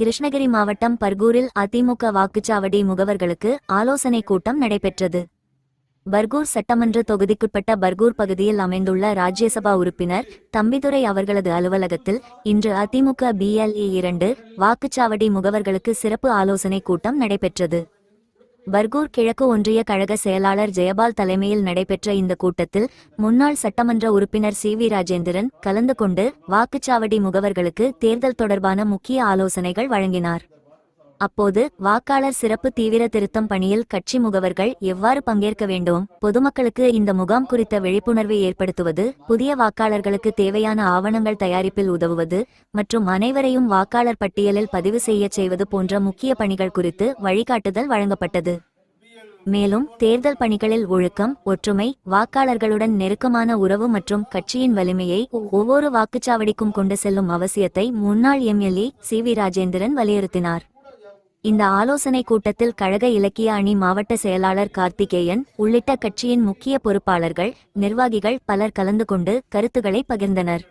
கிருஷ்ணகிரி மாவட்டம் பர்கூரில் அதிமுக வாக்குச்சாவடி முகவர்களுக்கு ஆலோசனைக் கூட்டம் நடைபெற்றது. பர்கூர் சட்டமன்ற தொகுதிக்குட்பட்ட பர்கூர் பகுதியில் அமைந்துள்ள ராஜ்யசபா உறுப்பினர் தம்பிதுரை அவர்களது அலுவலகத்தில் இன்று அதிமுக பிஎல்இ இரண்டு வாக்குச்சாவடி முகவர்களுக்கு சிறப்பு ஆலோசனைக் கூட்டம் நடைபெற்றது. பர்கூர் கிழக்கு ஒன்றிய கழக செயலாளர் ஜெயபால் தலைமையில் நடைபெற்ற இந்த கூட்டத்தில் முன்னாள் சட்டமன்ற உறுப்பினர் சி வி ராஜேந்திரன் கலந்து கொண்டு வாக்குச்சாவடி முகவர்களுக்கு தேர்தல் தொடர்பான முக்கிய ஆலோசனைகள் வழங்கினார். அப்போது வாக்காளர் சிறப்பு தீவிர திருத்தம் பணியில் கட்சி முகவர்கள் எவ்வாறு பங்கேற்க வேண்டும்? பொதுமக்களுக்கு இந்த முகாம் குறித்த விழிப்புணர்வை ஏற்படுத்துவது புதிய வாக்காளர்களுக்கு தேவையான ஆவணங்கள் தயாரிப்பில் உதவுவது மற்றும் அனைவரையும் வாக்காளர் பட்டியலில் பதிவு செய்யச் செய்வது போன்ற முக்கிய பணிகள் குறித்து வழிகாட்டுதல் வழங்கப்பட்டது. மேலும் தேர்தல் பணிகளில் ஒழுக்கம் ஒற்றுமை வாக்காளர்களுடன் நெருக்கமான உறவு மற்றும் கட்சியின் வலிமையை ஒவ்வொரு வாக்குச்சாவடிக்கும் கொண்டு செல்லும் அவசியத்தை முன்னாள் எம்எல்ஏ சி வி ராஜேந்திரன் வலியுறுத்தினார். இந்த ஆலோசனை கூட்டத்தில் கழக இலக்கிய அணி மாவட்ட செயலாளர் கார்த்திகேயன் உள்ளிட்ட கட்சியின் முக்கிய பொறுப்பாளர்கள் நிர்வாகிகள் பலர் கலந்து கொண்டு கருத்துக்களை பகிர்ந்தனர்.